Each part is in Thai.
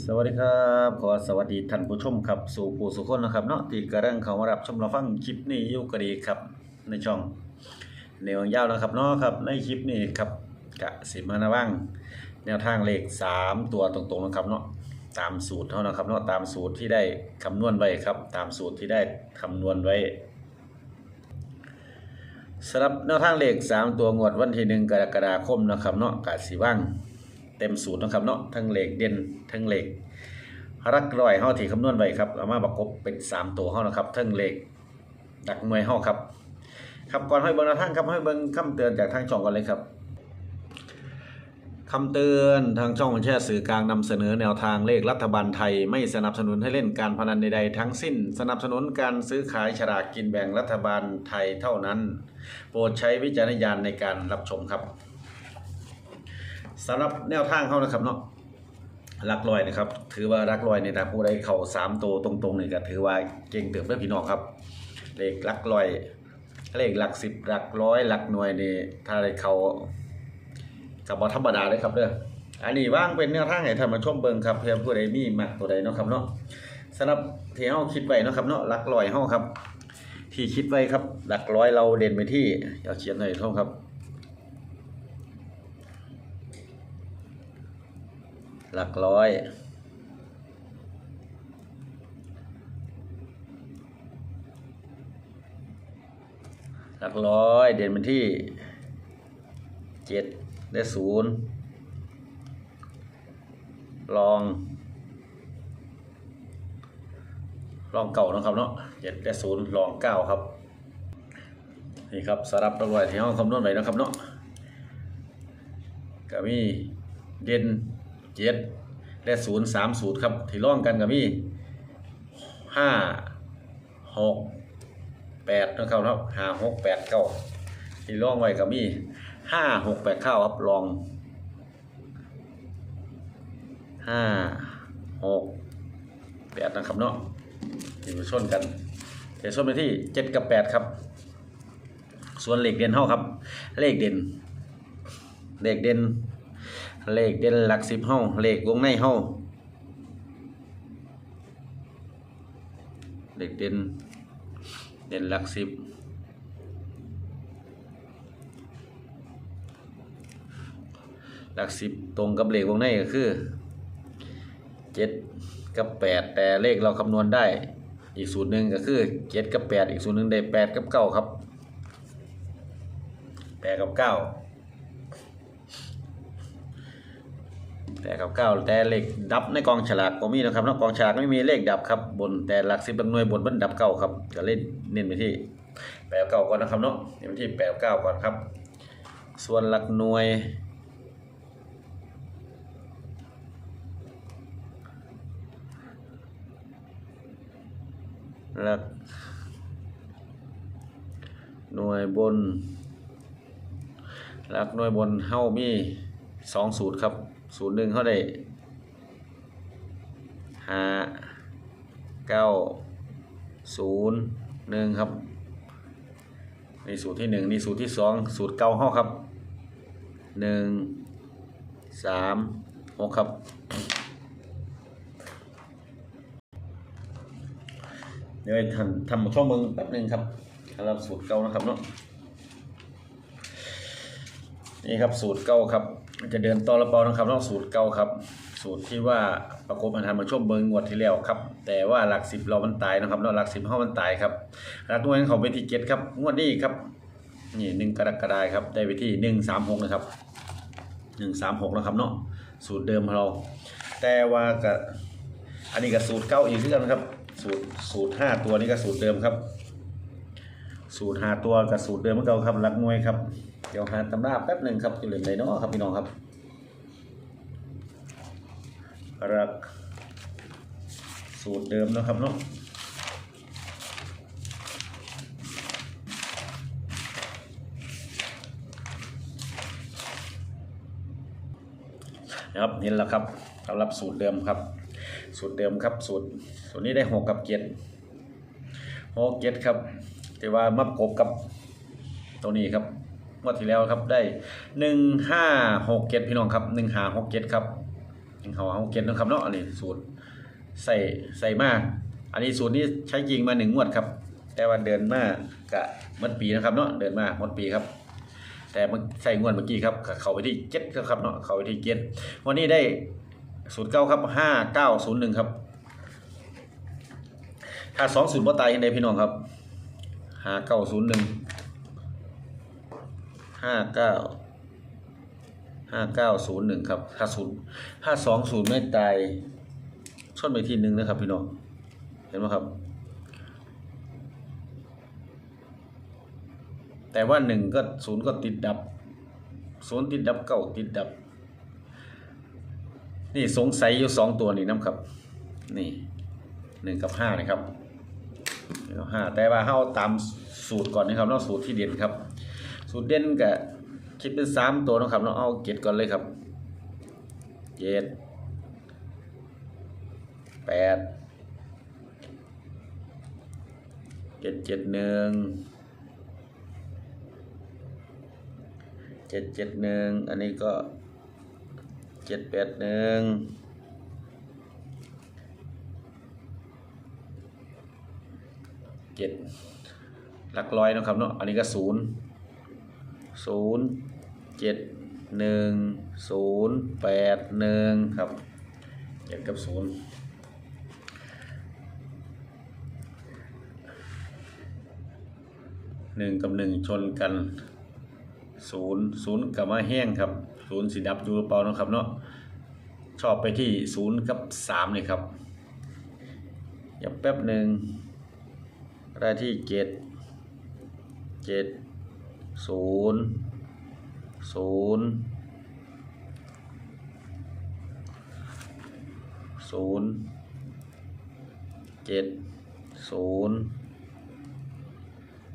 สวัสดีครับ ขอสวัสดีท่านผู้ชมครับ สู่ผู้สุคนนะครับเนาะที่กระเร่งเขามารับชมรับฟังคลิปนี้อยู่ก็ดีครับ ในช่องแนวยาวนะครับเนาะครับ ในคลิปนี้ครับกะสิมานะว่างแนวทางเลขสามตัวตรงๆนะครับเนาะตามสูตรเท่านะครับเนาะตามสูตรที่ได้คำนวณไว้ครับ ตามสูตรที่ได้คำนวณไว้สำหรับแนวทางเลขสามตัวงวดวันที่หนึ่งกรกฎาคมนะครับเนาะกะสิว่าง เต็มสูตรนะครับเนาะทั้งเหล็กเด่นทั้งเหล็กรักร้อยเฮาที่คำนวณไว้ครับเอามาประกบเป็น 3 ตัวเฮานะครับทั้งเหล็กดักหน่วยเฮาครับครับก่อนให้เบิ่งทางครับให้เบิ่งคำเตือนจากทางช่องกันเลยครับคำเตือนทางช่องบัญชาสื่อกลางนำเสนอแนวทางเลขรัฐบาลไทย ไม่สนับสนุนให้เล่นการพนันใดๆทั้งสิ้น สนับสนุนการซื้อขายฉลากกินแบ่งรัฐบาลไทยเท่านั้น โปรดใช้วิจารณญาณในการรับชมครับ สำหรับแนวทางเขานะครับเนาะหลักลอยนะครับ ถือว่าหลักลอยเนี่ยถ้าผู้ใดเข่าสามตัวตรงๆนี่ก็ถือว่าเก่งเติบเด้อพี่น้องครับเลขหลักลอยเลขหลักสิบหลักร้อยหลักหน่วยนี่ถ้าได้เขากับบอธรรมดาเลยครับเด้ออันนี้ว่างเป็นแนวทางให้ท่านมาชมเบิ่งครับเพื่อผู้ใดมีมักตัวใดเนาะครับเนาะสำหรับที่เฮาคิดไว้เนาะครับเนาะหลักลอยเฮาครับ ที่คิดไว้ครับ หลักร้อยเราเด่นไปที่เดี๋ยวเขียนหน่อยโทษครับ หลักร้อย หลักร้อยเด่นเป็นที่เจ็ดและศูนย์ลอง ลองเก่านะครับเนาะเจ็ดและศูนย์ลองเก้าครับ นี่ครับสำหรับตัวรอยที่ห้องคำนวณไว้นะครับเนาะก็มีเด่น เจ็ดและศูนย์สามศูนย์ครับที่ร่องกันก็มีห้าหกแปดนะครับครับห้าหกแปดเก้าที่ร่องไว้ก็มีห้าหกแปดเก้าครับลองห้าหกแปดนะครับเนาะที่มาชนกันเดี๋ยวชนไปที่เจ็ดกับแปดครับ ส่วนเลขเด่นเท่าครับ เลขเด่น เลขเด่น เลขเด่นหลักสิบเฮาเลขวงในเฮาเลขเด่นเด่นหลักสิบหลักสิบตรงกับเลขวงในก็คือเจ็ดกับแปดแต่เลขเราคำนวณได้อีกสูตรหนึ่งก็คือเจ็ดกับแปดอีกสูตรหนึ่งได้แปดกับเก้าครับแปดกับเก้า แต่กับเก้าแต่เลขดับในกองฉลากก็มีนะครับนอกกองฉลากไม่มีเลขดับครับบนแต่หลักสิบหลักหน่วยบนมันดับเก้าครับก็เล่นเน้นไปที่แปดเก้าก่อนนะครับเนาะเน้นไปที่แปดเก้าก่อนครับ ส่วนหลักหน่วยหลักหน่วยบนหลักหน่วยบนเฮ้ามีสองสูตรครับ สูตรหนึ่งเขาได้ห้าเก้าศูนย์หนึ่งครับนี่สูตรที่หนึ่งนี่สูตรที่สองสูตรเก้าห้าครับหนึ่งสามหกครับ เดี๋ยวให้ทำทำช่องมึงแป๊บหนึ่งครับสำหรับสูตรเก่านะครับเนาะ นี่ครับสูตรเก่าครับจะเดินต่อระเปานะครับเนาะสูตรเก่าครับ สูตรที่ว่าประกบมาทำมาช่วงเบิงงวดที่แล้วครับ แต่ว่าหลักสิบเรามันตายนะครับเนาหลักสิบห้ามันตายครับหลักหน่วยของเขาเป็นที่เจ็ดครับงวดนี้ครับนี่หนึ่งกรกฎาคมครับได้ไปที่หนึ่งสามหกนะครับหนึ่งสามหกนะครับเนาะสูตรเดิมของเรา แต่ว่ากับอันนี้กับสูตรเก่าอีกเรื่องครับสูตรสูตรห้าตัวนี้ก็สูตรเดิมครับ สูตรห้าตัวกับสูตรเดิมเมือเก่าครับหลักหน่วยครับ เดี๋ยวหาตำราแป๊บหนึ่งครับจะเหลือไหนเนาะครับพี่น้องครับหลัก สูตรเดิมนะครับเนาะนะครับนี่แหละครับสำหรับสูตรเดิมครับ สูตรเดิมครับสูตรสูตรนี้ได้หกกับเจ็ดหกเจ็ดครับแต่ว่ามับกบกับตัวนี้ครับ งวดที่แล้วครับได้หนึ่งห้าหกเจ็ดพี่น้องครับหนึ่งห้าหกเจ็ดครับเขาเขาหกเก็ตนะครับเนาะอันนี้สูตรใส่ใส่มาก อันนี้สูตรนี้ใช้จริงมาหนึ่งงวดครับ แต่ว่าเดินมากกะมดปีนะครับเนาะเดินมาหมดปีครับ แต่มันใส่งวดเมื่อกี้ครับเขาไปที่เจ็ดครับเนาะเขาไปที่เจ็ดวันนี้ได้สูตรเก้าครับห้าเก้าศูนย์หนึ่งครับ ถ้าสองศูนย์บ่ตายยังไงพี่น้องครับห้าเก้าศูนย์หนึ่ง ห้าเก้าห้าเก้าศูนย์หนึ่งครับถ้าศูนย์ถ้าสองศูนย์ไม่ตายชนไปทีหนึ่งนะครับพี่น้องเห็นไหมครับ แต่ว่าหนึ่งก็ศูนย์ก็ติดดับศูนย์ติดดับเก้าติดดับ นี่สงสัยอยู่สองตัวนี่น้ำครับ นี่หนึ่งกับห้านะครับห้าแต่ว่าเราตามสูตรก่อนนะครับเนาะสูตรที่เด่นครับ สูตรเด่นกับคิดเป็นสามตัวนะครับเนาะเอาเจ็ดก่อนเลยครับเจ็ดแปดเจ็ดเจ็ดหนึ่งเจ็ดเจ็ดหนึ่งอันนี้ก็เจ็ดแปดหนึ่งเจ็ดหลักร้อยนะครับเนาะอันนี้ก็ศูนย์ ศูนย์เจ็ดหนึ่งศูนย์แปดหนึ่งครับเจ็ดกับศูนย์หนึ่งกับหนึ่งชนกันศูนย์ศูนย์กับมาแห้งครับศูนย์สีดับอยู่หรือเปล่านะครับเนาะชอบไปที่ศูนย์กับสามเลยครับอย่าแป๊บหนึ่งได้ที่เจ็ดเจ็ด ศูนย์ศูนย์ศูนย์เจ็ดศูนย์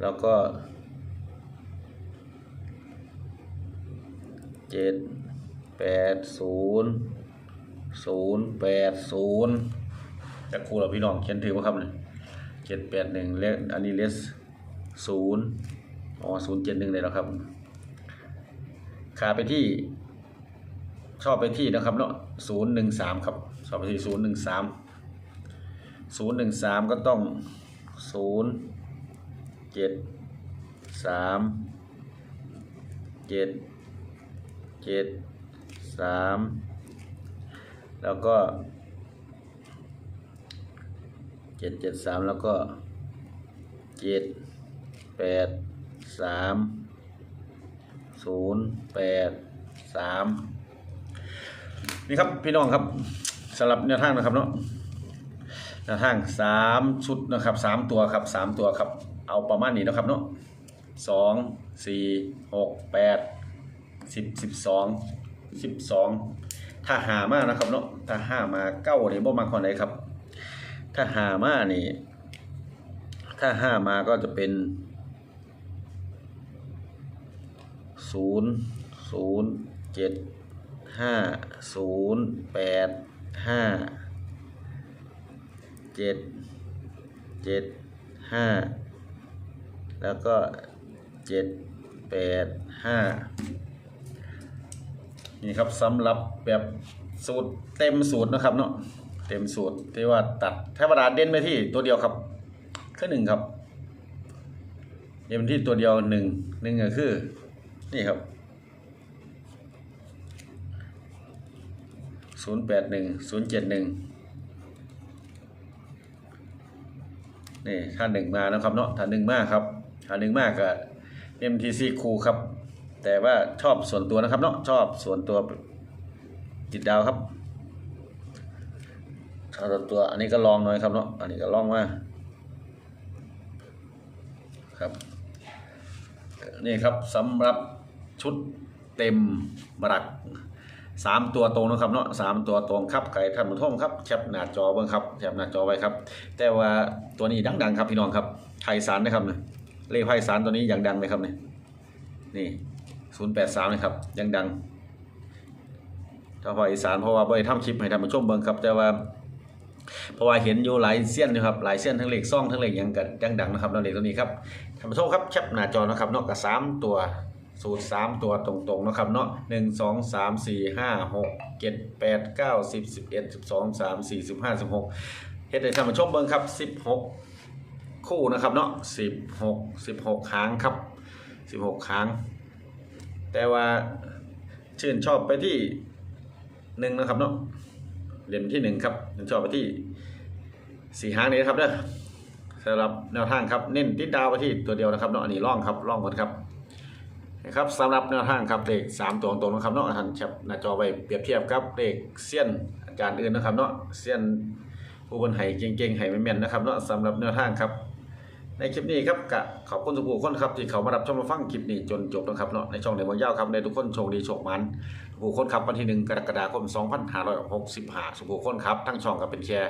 แล้วก็เจ็ดแปดศูนย์ศูนย์แปดศูนย์จะครูเราพี่น้องเขียนถือว่าครับเนี่ยเจ็ดแปดหนึ่งเลขอันนี้เลสศูนย์ อ๋อศูนย์เจ็ดหนึ่งเลยแล้วครับ ขาไปที่ ชอบไปที่นะครับเนาะศูนย์หนึ่งสามครับ ชอบไปที่ศูนย์หนึ่งสามศูนย์หนึ่งสามก็ต้องศูนย์เจ็ดสามเจ็ดเจ็ดสามแล้วก็เจ็ดเจ็ดสามแล้วก็เจ็ดแปด สามศูนย์แปดสามนี่ครับพี่น้องครับสำหรับแนวทางนะครับเนาะแนวทางสามชุดนะครับสามตัวครับสามตัวครับ เอาประมาณนี้นะครับเนาะสองสี่หกแปดสิบสิบสองสิบสองถ้าหามานะครับเนาะถ้าหามาเก้าเนี่ยบ่มาคนไหนครับ ถ้าหามานี่ ถ้าห้ามาก็จะเป็น ศูนย์ศูนย์เจ็ดห้าศูนย์แปดห้าเจ็ดเจ็ดห้าแล้วก็เจ็ดแปดห้านี่ครับสำหรับแบบสูตรเต็มสูตรนะครับเนาะเต็มสูตรที่ว่าตัดธรรมดาเด่นไปที่ตัวเดียวครับคือหนึ่งครับเด่นไปที่ตัวเดียวหนึ่งหนึ่งก็คือ นี่ครับศูนย์แปดหนึ่งศูนย์เจ็ดหนึ่งนี่ถ้าหนึ่งมานะครับเนาะถ้าหนึ่งมากครับถ้าหนึ่งมากก็ MTC คูครับ แต่ว่าชอบส่วนตัวนะครับเนาะชอบส่วนตัวจิตดาวครับชอบส่วนตัวอันนี้ก็ลองหน่อยครับเนาะอันนี้ก็ลองมาครับนี่ครับสำหรับ ชุดเต็มบรักสามตัวตรงนะครับเนาะสามตัวตรงครับไก่ท่านผู้ชมครับแคปหน้าจอเบิ้งครับแคปหน้าจอไว้ครับ แต่ว่าตัวนี้ดังๆครับพี่น้องครับไทยสารนะครับเนี่ยเลขไทยสารตัวนี้อย่างดังเลยครับเนี่ยนี่ศูนย์แปดสามนะครับยังดังถ้าภาคอีสานเพราะว่าบ่ได้ทำคลิปให้ท่านผู้ชมเบิ่งครับ แต่ว่าเพราะว่าเห็นอยู่หลายเส้นนะครับหลายเส้นทั้งเลขซ่องทั้งเลขยังกันยังดังนะครับนั่นเลขตัวนี้ครับท่านผู้ชมครับแคปหน้าจอนะครับนอกจากสามตัว สูตรสามตัวตรงๆนะครับเนาะหนึ่งสองสามสี่ห้าหกเจ็ดแปดเก้าสิบสิบเอ็ดสิบสองสามสี่สิบห้าสิบหกเฮ็ดให้ท่านผู้ชมเบิ่งครับสิบหกคู่นะครับเนาะสิบหกสิบหกครั้งครับสิบหกครั้งแต่ว่าชื่นชอบไปที่หนึ่งนะครับเนาะเหรียญที่หนึ่งครับชื่นชอบไปที่สี่หางนี้ครับเด้อสำหรับแนวทางครับเน้นติดดาวไปที่ตัวเดียวนะครับเนาะอันนี้ล่องครับล่องหมดครับ นะครับสำหรับแนวทางครับเลขสามตัวตรงนะครับเนาะท่านแคปหน้าจอไว้เปรียบเทียบครับเลขเซียนอาจารย์อื่นนะครับเนาะเซียนผู้บนไห้เก่งๆไห้แม่นๆนะครับเนาะสำหรับแนวทางครับ ในคลิปนี้ครับกะขอบคุณทุกคนครับที่เขามารับชมมาฟังคลิปนี้จนจบนะครับเนาะในช่องเดมอนยาวครับในทุกคนโชคดีโชคมัน ผู้คนครับวันที่หนึ่งกรกฎาคม 2565ทุกผู้คนครับทั้งช่องก็เป็นแค่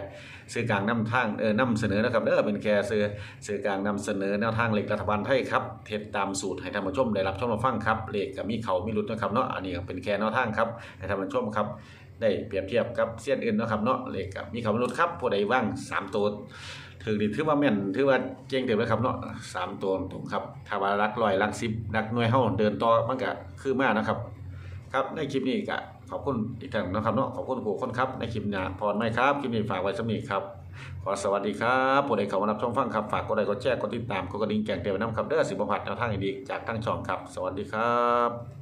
สื่อกลางนำทางเออนำเสนอนะครับเด้อเป็นแค่สื่อสื่อกลางนำเสนอแนวทางเหลขรัฐบาลไทยครับเทศตามสูตรให้ท่านผู้ชมได้รับชมมาฟังครับเหลขกับมีเขามีรุดนะครับเนาะอันนี้ก็เป็นแค่แนวทางครับให้ท่านผู้ชมครับได้เปรียบเทียบกับเสี้ยนอื่นนะครับเนาะเหลขกับมีเขามีรุดครับผู้ใดว่างสามตัวถือดีถือว่าแม่นถือว่าเก่งเต็มเลยครับเนาะสามตัวตรงครับถ้าว่ารักลอยรักสิบรักหน่วยเฮาเดินต่อมันก็คือมากนะครับ ครับในคลิปนี้ก็ขอบคุณอีกท่านนะครับเนาะขอบคุณผู้คนครับในคลิปนี้พรไหมครับคลิปนี้ฝากไว้สำหรับครับขอสวัสดีครับผู้ใดเข้ามารับชมฟังครับฝากกดไลค์กดแชร์กดติดตามกดกระดิ่งแจ้งเตือนไว้นำครับเด้อสิบประพัดแนวทางดีจากทั้งช่องครับ สวัสดีครับ